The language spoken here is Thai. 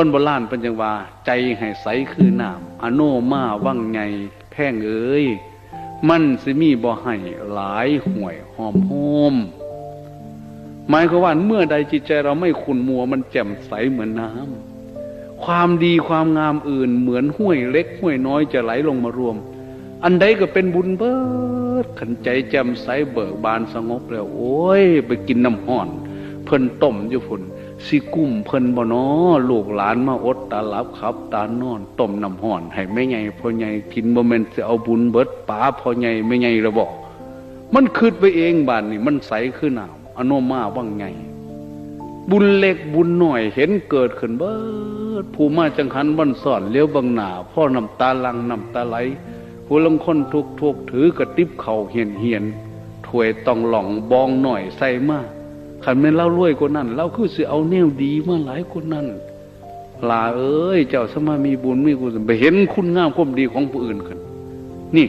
คนโบราณเป็นจังว่า ใจให้ใสคือน้ำอโนมาว่างไงแพงเอ้ยมันสิมีบ่ให้หลายห่วยหอมโฮมหมายความว่าเมื่อใดจิตใจเราไม่ขุนมัวมันแจ่มใสเหมือนน้ำความดีความงามอื่นเหมือนห้วยเล็กห้วยน้อยจะไหลลงมารวม อันใดก็เป็นบุญเบิดขันใจแจ่มใสเบิกบานสงบแล้ว โอ้ย ไปกินน้ำห่อน เพิ่นต้มอยู่ฝุ่น สิกุ้มเพิ่นบ่นอลูกหลานมาอดตาหลับขับ ตานอนต้มน้ำห่อน ให้แม่ใหญ่พ่อใหญ่กินบ่แม่นสิเอาบุญเบิดป๋าพ่อใหญ่แม่ใหญ่ระบอกมันคืดไปเองบ้านนี่มันใสขึ้นหนาวอโนมาว่างไง บุญเล็กบุญหน่อยเห็นเกิดขึ้นเบิดผู้มาจังหันบันสอนเลี้ยวบังหนาพ่อน้ำตาลังน้ำตาไหลผู้ลังคนทุกทุกถือกระติบเข่าเหียนเหียนถวยต้องหล่องบองหน่อยใส่มาก ขันแม่นเล่ารวยกว่านั้นเล่าคือสิเอาแนวดีมาหลายคนนั้นลาเอ้ย เจ้าสมามีบุญมีกุศลไปเห็นคุณงามความดีของผู้อื่นกันนี่